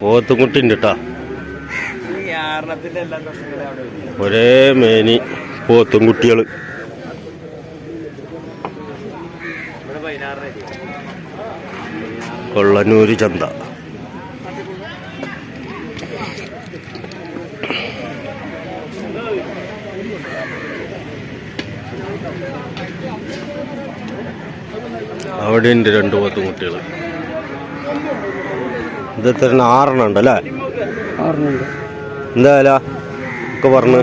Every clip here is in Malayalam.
പോത്തുകുട്ടിണ്ട് ഒരേ മേനി പോത്തും കുട്ടികൾ കൊള്ളന്നൂര് ചന്ത. അവിടെ ഉണ്ട് രണ്ട് പോത്തും കുട്ടികൾ ഇത് ആറെണ്ണം ഉണ്ട് അല്ലേ? എന്താ വില? ഒക്കെ പറഞ്ഞു.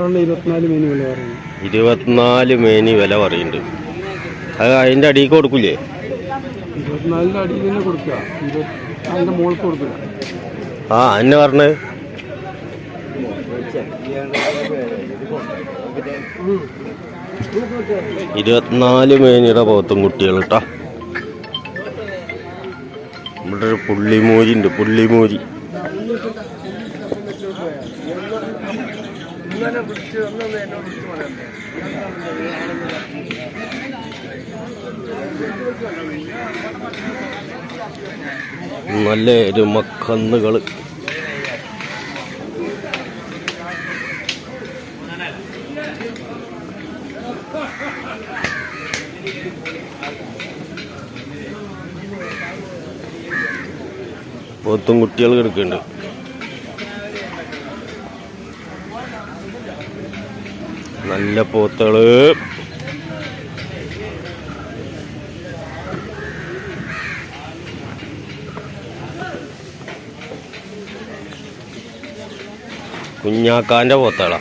ഇരുപത്തിനാല് മേനി വില പറയുന്നുണ്ട്. അത് അതിന്റെ അടിയിൽ കൊടുക്കില്ലേ ആ എന്നെ പറഞ്ഞത് ഇരുപത്തിനാല് മേനിയുടെ പോത്തും കുട്ടികൾ കേട്ടോ. ഇവിടെ ഒരു പുള്ളിമൂരി ഉണ്ട് പുള്ളിമൂരി. നല്ല എരുമക്കന്നുകൾ പോത്തും കുട്ടികൾ കിടക്കുന്നുണ്ട്. നല്ല പോത്തുകൾ. കുഞ്ഞാക്കാന്റെ പോത്തകളാ.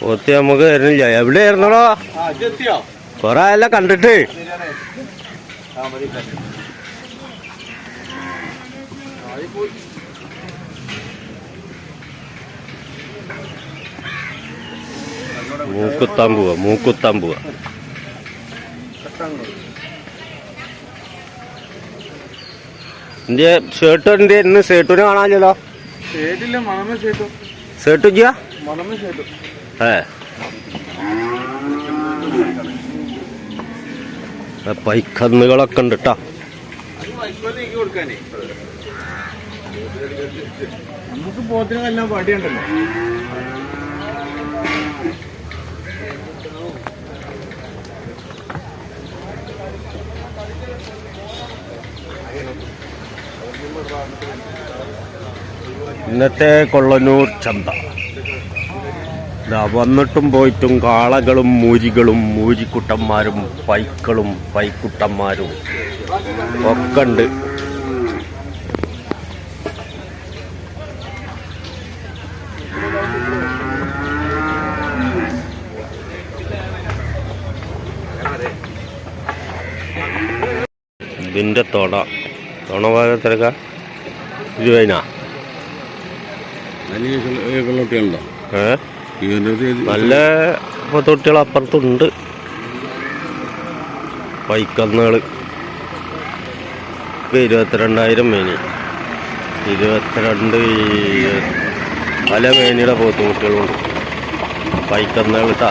പോത്ത് നമുക്ക് തരുന്നില്ല. എവിടെ ആയിരുന്നോ കൊറേ അല്ല കണ്ടിട്ട്. മൂക്കുത്താൻ പോവാ മൂക്കുത്താൻ പോവാ എന്റെ ഷർട്ട് എന്റെ ഇന്ന് ഷർട്ടിന് കാണാനില്ലല്ലോ ഷർട്ട് ചെയ്യാ ഏ. പൈക്കന്നുകളൊക്കെ ഉണ്ട് കേട്ടാ നമുക്ക് പോത്തിനെല്ലാം പടിയുണ്ടല്ലോ. ഇന്നത്തെ കൊള്ളനൂർ ചന്ത. വന്നിട്ടും പോയിട്ടും കാളകളും മൂരികളും മൂരിക്കുട്ടന്മാരും പൈക്കളും പൈക്കുട്ടന്മാരും ഒക്കെ ഉണ്ട്. ഇതിന്റെ തൊട. തൊണ ഭാഗം തിരക്ക ഇരുപതിനാ വെള്ളക്കുട്ടികളുണ്ടോ ഏ? ഇവന്റെ നല്ല തൊട്ടികൾ അപ്പുറത്തുണ്ട്. പൈക്കന്നുകൾ ഇപ്പം ഇരുപത്തിരണ്ടായിരം മേനി. ഇരുപത്തിരണ്ട് പല മേനിയുടെ പോത്തുകുട്ടികളുണ്ട്. പൈക്കന്നുകൾ ഇട്ടാ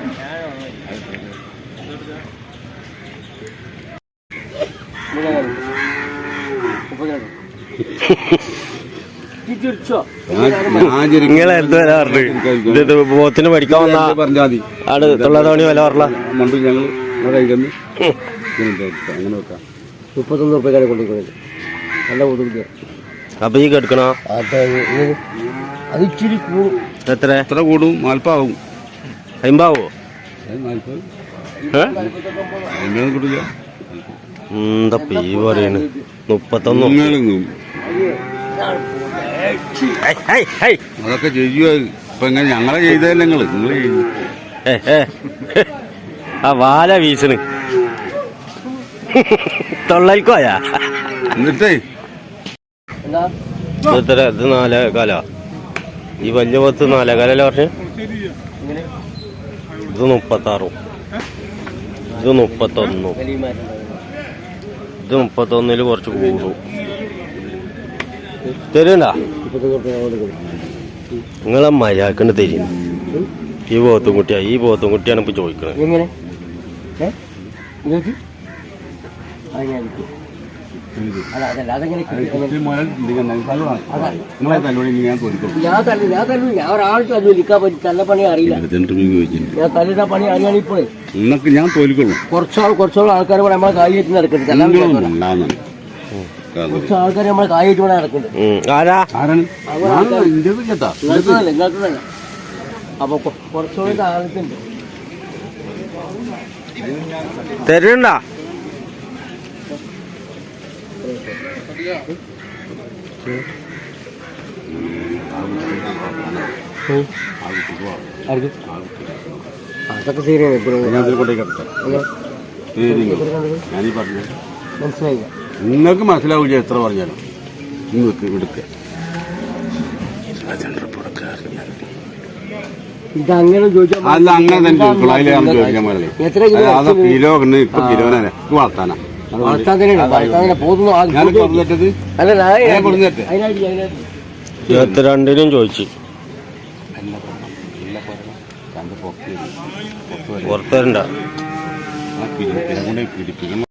നിങ്ങളെ എന്ത് വില പറഞ്ഞു? പോത്തിന് പഠിക്കാൻ വന്ന പറഞ്ഞാൽ മതി. ആട് തൊള്ളാതോണി വില പറഞ്ഞ? മുപ്പത്തൊന്ന് റുപ്യക്കാരെ കൊണ്ടുപോയി നല്ല ബുദ്ധിമുട്ട് അപ്പൊ ഈ കെടുക്കണോ? അത് അത് ഇച്ചിരി കൂടും. എത്ര? എത്ര കൂടും? നാൽപ്പാവും അമ്പതാവോ എന്താ പീ പറയണ് മുപ്പത്തൊന്ന്. അതൊക്കെ ചെയ്യുക ഇപ്പൊ ഇങ്ങനെ ഞങ്ങളെ ചെയ്തേ നിങ്ങൾ? നിങ്ങൾ ഏ. ആ വാല വീശണ്. തൊള്ളൽക്കോയാ? എന്നിട്ടേ? എന്താ? എത്ര ഇത് നാലേ കാല. ഈ വലിയ പത്ത് നാലേ കാലല്ലേ പറഞ്ഞ? ഇത് മുപ്പത്താറും. ഇത് മുപ്പത്തൊന്നും. ഇത് മുപ്പത്തൊന്നിൽ കുറച്ച് കൂടും. തരുണ്ട നിങ്ങളെ മര്യാദക്കണ്ട് തരുന്നു. ഈ ബോത്തും കുട്ടിയാ ഈ ബോത്തും കുട്ടിയാണ് ഇപ്പൊ ചോദിക്കണത് ഞാൻ തല്ലു ഞാൻ തല്ലു ഞാൻ ഒരാൾ തല്ലു തല്ല പണി അറിയില്ല. ഞാൻ പണി ഇപ്പോഴേ തോൽക്കൊള്ളൂ. കുറച്ചാൾ കുറച്ചോളം ആൾക്കാർ നമ്മളെ കായേറ്റ് നടക്കുന്നുണ്ട് കുറച്ച് ആൾക്കാർ നമ്മളെ കായേറ്റ് ഇവിടെ നടക്കുന്നുണ്ട്. ഉം. ആരാ? ആരാണ് ഞാൻ ഇന്റത് കേട്ടാ നിങ്ങൾക്കല്ല നിങ്ങൾക്കല്ല അപ്പൊ കൊ- കുറച്ചുകൂടി താഴത്തുണ്ട്. തരുണ്ട അതൊക്കെ ശരിയാണ് മനസ്സിലായില്ല. നിങ്ങൾക്ക് മനസ്സിലാവില്ല എത്ര പറഞ്ഞാലും. നിങ്ങൾക്ക് എടുക്കുക ഇത് അങ്ങനെ ചോദിച്ചാൽ അല്ല അങ്ങനെ തന്നെ ചോദിക്കുള്ളൂ അതിലാണ് ചോദിക്കാൻ എത്ര കിലോ അതാ കിലോ ഉണ്ട് ഇപ്പൊ കിലോനെ വളർത്താനാ. ഞാൻ ഞാൻ ഇരുപത്തിരണ്ടിനും ചോദിച്ചു. പുറത്തരണ്ട